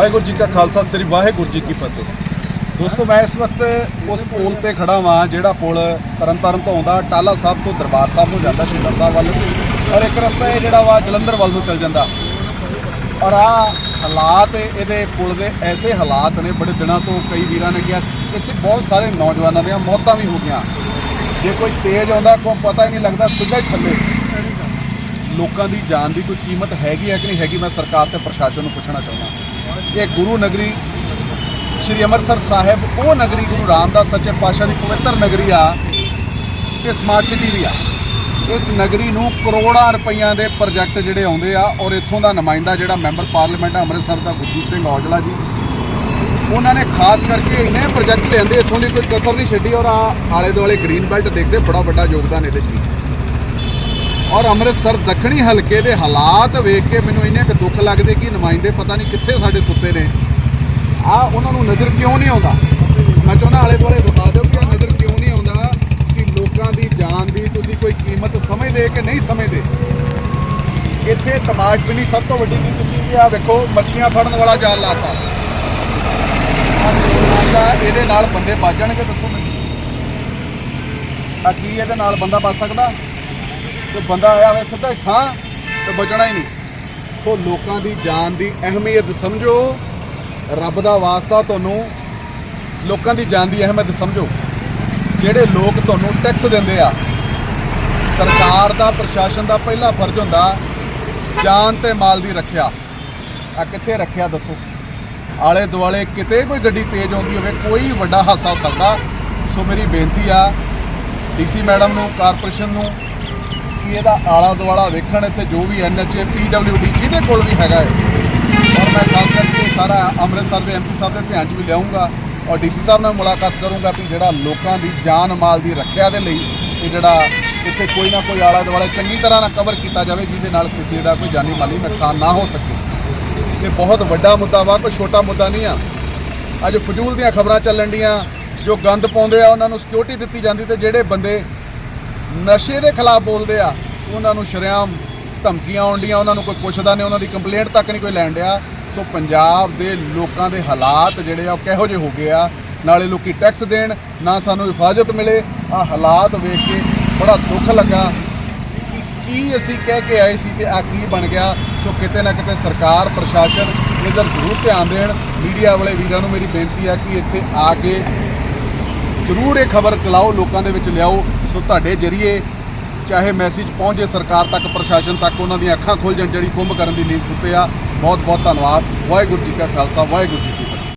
ਵਾਹਿਗੁਰੂ ਜੀ ਕਾ ਖਾਲਸਾ, ਸ੍ਰੀ ਵਾਹਿਗੁਰੂ ਜੀ ਕੀ ਫਤਿਹ। ਦੋਸਤੋ, ਮੈਂ ਇਸ ਵਕਤ ਉਸ ਪੁਲ ਤੇ ਖੜਾ ਵਾਂ, ਜਿਹੜਾ ਪੁਲ ਤਰਨਤਾਰਨ ਤੋਂ ਆਉਂਦਾ, ਟਾਲਾ ਸਾਹਿਬ ਤੋਂ ਦਰਬਾਰ ਸਾਹਿਬ ਨੂੰ ਜਾਂਦਾ ਸ਼ਹੀਦਾਂ ਸਾਹਿਬ ਵੱਲ ਔਰ ਇੱਕ ਰਸਤਾ ਇਹ ਜਿਹੜਾ ਵਾ, ਜਲੰਧਰ ਵੱਲ ਨੂੰ ਚੱਲ ਜਾਂਦਾ। ਔਰ ਆ ਹਾਲਾਤ ਇਹਦੇ ਪੁਲ ਦੇ ਐਸੇ ਹਾਲਾਤ ਨੇ, ਬੜੇ ਦਿਨਾਂ ਤੋਂ ਕਈ ਵੀਰਾਂ ਨੇ ਕਿਹਾ, ਇੱਥੇ ਬਹੁਤ ਸਾਰੇ ਨੌਜਵਾਨਾਂ ਦੀਆਂ ਮੌਤਾਂ ਵੀ ਹੋ ਗਈਆਂ। ਜੇ ਕੋਈ ਤੇਜ਼ ਆਉਂਦਾ, ਕੋਈ ਪਤਾ ਹੀ ਨਹੀਂ ਲੱਗਦਾ, ਸਿੱਧਾ ਹੀ ਥੱਲੇ। ਲੋਕਾਂ ਦੀ ਜਾਨ ਦੀ ਕੋਈ ਕੀਮਤ ਹੈਗੀ ਹੈ ਕਿ ਨਹੀਂ ਹੈਗੀ, ਮੈਂ ਸਰਕਾਰ ਤੇ ਪ੍ਰਸ਼ਾਸਨ ਨੂੰ ਪੁੱਛਣਾ ਚਾਹੁੰਦਾ। ਇਹ ਗੁਰੂ ਨਗਰੀ, ਸ਼੍ਰੀ ਅੰਮ੍ਰਿਤਸਰ ਸਾਹਿਬ, ਉਹ ਨਗਰੀ ਗੁਰੂ ਰਾਮਦਾਸ ਸੱਚੇ ਪਾਤਸ਼ਾਹ ਦੀ ਪਵਿੱਤਰ ਨਗਰੀ ਆ ਤੇ ਸਮਾਰਟ ਸਿਟੀ ਵੀ ਆ। ਇਸ ਨਗਰੀ ਨੂੰ ਕਰੋੜਾਂ ਰੁਪਈਆਂ ਦੇ ਪ੍ਰੋਜੈਕਟ ਜਿਹੜੇ ਆਉਂਦੇ ਆ ਔਰ ਇੱਥੋਂ ਦਾ ਨੁਮਾਇੰਦਾ ਜਿਹੜਾ ਮੈਂਬਰ ਪਾਰਲੀਮੈਂਟ ਆ ਅੰਮ੍ਰਿਤਸਰ ਦਾ ਗੁਰਜੀਤ ਸਿੰਘ ਔਜਲਾ ਜੀ, ਉਹਨਾਂ ਨੇ ਖਾਸ ਕਰਕੇ ਇੰਨੇ ਪ੍ਰੋਜੈਕਟ ਲਿਆਂਦੇ, ਇੱਥੋਂ ਦੀ ਕੋਈ ਕਸਰ ਨਹੀਂ ਛੱਡੀ ਔਰ ਆ ਆਲੇ ਦੁਆਲੇ ਗ੍ਰੀਨ ਬੈਲਟ ਦੇਖਦੇ, ਬੜਾ ਵੱਡਾ ਯੋਗਦਾਨ ਇਹਦੇ 'ਚ ਵੀ। ਔਰ ਅੰਮ੍ਰਿਤਸਰ ਦੱਖਣੀ ਹਲਕੇ ਦੇ ਹਾਲਾਤ ਵੇਖ ਕੇ ਮੈਨੂੰ ਇੰਨੇ ਕੁ ਦੁੱਖ ਲੱਗਦੇ ਕਿ ਨੁਮਾਇੰਦੇ ਪਤਾ ਨਹੀਂ ਕਿੱਥੇ ਸਾਡੇ ਸੁੱਤੇ ਨੇ। ਆ ਉਹਨਾਂ ਨੂੰ ਨਜ਼ਰ ਕਿਉਂ ਨਹੀਂ ਆਉਂਦਾ? ਮੈਂ ਚਾਹੁੰਦਾ ਆਲੇ ਦੁਆਲੇ ਬਤਾ ਦਿਓ ਕਿ ਇਹ ਨਜ਼ਰ ਕਿਉਂ ਨਹੀਂ ਆਉਂਦਾ ਕਿ ਲੋਕਾਂ ਦੀ ਜਾਨ ਦੀ ਤੁਸੀਂ ਕੋਈ ਕੀਮਤ ਸਮਝਦੇ ਕਿ ਨਹੀਂ ਸਮਝਦੇ? ਇੱਥੇ ਤਮਾਸ਼ਬੀਨੀ ਸਭ ਤੋਂ ਵੱਡੀ ਕੀ ਤੁਸੀਂ ਵੀ ਆ ਵੇਖੋ, ਮੱਛੀਆਂ ਫੜਨ ਵਾਲਾ ਜਾਲ ਲਾਤਾ। ਆਹ ਇਹਦੇ ਨਾਲ ਬੰਦੇ ਬਚ ਜਾਣਗੇ, ਦੱਸੋ ਮੈਨੂੰ। ਆ ਕੀ ਇਹਦੇ ਨਾਲ ਬੰਦਾ ਬਚ ਸਕਦਾ? ਤੇ ਬੰਦਾ ਆਇਆ ਹੋਵੇ ਸਿੱਧਾ ਠਾਂ ਤੇ ਬਚਣਾ ਹੀ ਨਹੀਂ। ਸੋ ਲੋਕਾਂ ਦੀ ਜਾਨ ਦੀ ਅਹਿਮੀਅਤ ਸਮਝੋ। ਰੱਬ ਦਾ ਵਾਸਤਾ ਤੁਹਾਨੂੰ ਲੋਕਾਂ ਦੀ ਜਾਨ ਦੀ ਅਹਿਮੀਅਤ ਸਮਝੋ। ਜਿਹੜੇ ਲੋਕ ਤੁਹਾਨੂੰ ਟੈਕਸ ਦਿੰਦੇ ਆ, ਸਰਕਾਰ ਦਾ, ਪ੍ਰਸ਼ਾਸਨ ਦਾ ਪਹਿਲਾ ਫਰਜ਼ ਹੁੰਦਾ ਜਾਨ ਤੇ ਮਾਲ ਦੀ ਰੱਖਿਆ। ਆ ਕਿੱਥੇ ਰੱਖਿਆ ਦੱਸੋ? ਆਲੇ ਦੁਆਲੇ ਕਿਤੇ ਕੋਈ ਗੱਡੀ ਤੇਜ਼ ਆਉਂਦੀ ਹੋਵੇ, ਕੋਈ ਵੱਡਾ ਹਾਦਸਾ ਹੋ ਸਕਦਾ। ਸੋ ਮੇਰੀ ਬੇਨਤੀ ਆ, ਡੀਸੀ ਮੈਡਮ ਨੂੰ, ਕਾਰਪੋਰੇਸ਼ਨ ਨੂੰ ਕਿ ਇਹਦਾ ਆਲਾ ਦੁਆਲਾ ਵੇਖਣ ਇੱਥੇ ਜੋ ਵੀ ਐਨਐਚਏ ਪੀਡਬਲਯੂਡੀ ਜਿਹਦੇ ਕੋਲ ਵੀ ਹੈਗਾ ਹੈ ਔਰ ਮੈਂ ਖਾਸ ਕਰਕੇ ਸਾਰਾ ਅੰਮ੍ਰਿਤਸਰ ਦੇ ਐਮਪੀ ਸਾਹਿਬ ਦੇ ਧਿਆਨ 'ਚ ਵੀ ਲਿਆਉਂਗਾ ਔਰ ਡੀਸੀ ਸਾਹਿਬ ਨਾਲ ਮੁਲਾਕਾਤ ਕਰੂੰਗਾ ਕਿ ਜਿਹੜਾ ਲੋਕਾਂ ਦੀ ਜਾਨ ਮਾਲ ਦੀ ਰੱਖਿਆ ਦੇ ਲਈ ਇਹ ਜਿਹੜਾ ਇੱਥੇ ਕੋਈ ਨਾ ਕੋਈ ਆਲਾ ਦੁਆਲਾ ਚੰਗੀ ਤਰ੍ਹਾਂ ਨਾਲ ਕਵਰ ਕੀਤਾ ਜਾਵੇ, ਜਿਹਦੇ ਨਾਲ ਕਿਸੇ ਦਾ ਕੋਈ ਜਾਨੀ ਮਾਲੀ ਨੁਕਸਾਨ ਨਾ ਹੋ ਸਕੇ। ਇਹ ਬਹੁਤ ਵੱਡਾ ਮੁੱਦਾ ਵਾ, ਕੋਈ ਛੋਟਾ ਮੁੱਦਾ ਨਹੀਂ ਆ। ਅੱਜ ਫਜ਼ੂਲ ਦੀਆਂ ਖਬਰਾਂ ਚੱਲਣ ਡੀਆਂ, ਜੋ ਗੰਦ ਪਾਉਂਦੇ ਆ, ਉਹਨਾਂ ਨੂੰ ਸਿਕਿਉਰਿਟੀ ਦਿੱਤੀ ਜਾਂਦੀ ਤੇ ਜਿਹੜੇ ਬੰਦੇ ਨਸ਼ੇ ਦੇ ਖਿਲਾਫ ਬੋਲਦੇ ਆ, ਉਹਨਾਂ ਨੂੰ ਸ਼ਰੇਆਮ ਧਮਕੀਆਂ ਆਉਂਦੀਆਂ ਉਹਨਾਂ ਨੂੰ ਕੋਈ ਪੁੱਛਦਾ ਨਹੀਂ, ਉਹਨਾਂ ਦੀ ਕੰਪਲੇਂਟ ਤੱਕ ਨਹੀਂ ਕੋਈ ਲੈਣ ਡਿਆ। ਸੋ ਪੰਜਾਬ ਦੇ ਲੋਕਾਂ ਦੇ ਹਾਲਾਤ ਜਿਹੜੇ ਆ, ਉਹ ਕਿਹੋ ਜਿਹੇ ਹੋ ਗਏ ਆ? ਨਾਲੇ ਲੋਕੀ ਟੈਕਸ ਦੇਣ, ਨਾ ਸਾਨੂੰ ਹਿਫਾਜ਼ਤ ਮਿਲੇ। ਆ ਹਾਲਾਤ ਵੇਖ ਕੇ ਬੜਾ ਦੁੱਖ ਲੱਗਾ। ਕਿ, ਕੀ ਅਸੀਂ ਕਹਿ ਕੇ ਆਏ ਸੀ ਤੇ ਆ ਕੀ ਬਣ ਗਿਆ? ਸੋ ਕਿਤੇ ਨਾ ਕਿਤੇ ਸਰਕਾਰ, ਪ੍ਰਸ਼ਾਸਨ ਇਹਦਾ ਜ਼ਰੂਰ ਧਿਆਨ ਦੇਣ। ਮੀਡੀਆ ਵਾਲੇ ਵੀਰਾਂ ਨੂੰ ਮੇਰੀ ਬੇਨਤੀ ਆ ਕਿ ਇੱਥੇ ਆ ਕੇ ਜ਼ਰੂਰ ਇਹ ਖਬਰ ਚਲਾਓ, ਲੋਕਾਂ ਦੇ ਵਿੱਚ ਲਿਆਓ। ਸੋ ਤੁਹਾਡੇ ਜਰੀਏ ਚਾਹੇ ਮੈਸੇਜ ਪਹੁੰਚੇ ਸਰਕਾਰ ਤੱਕ, ਪ੍ਰਸ਼ਾਸਨ ਤੱਕ, ਉਹਨਾਂ ਦੀਆਂ ਅੱਖਾਂ ਖੁੱਲ ਜਾਣ, ਜਿਹੜੀ ਕੁੰਭ ਕਰਨ ਦੀ ਨੀਂਦ ਸੁੱਤੇ ਆ। ਬਹੁਤ ਬਹੁਤ ਧੰਨਵਾਦ। ਵਾਹਿਗੁਰੂ ਜੀ ਕਾ ਖਾਲਸਾ, ਵਾਹਿਗੁਰੂ ਜੀ ਕੀ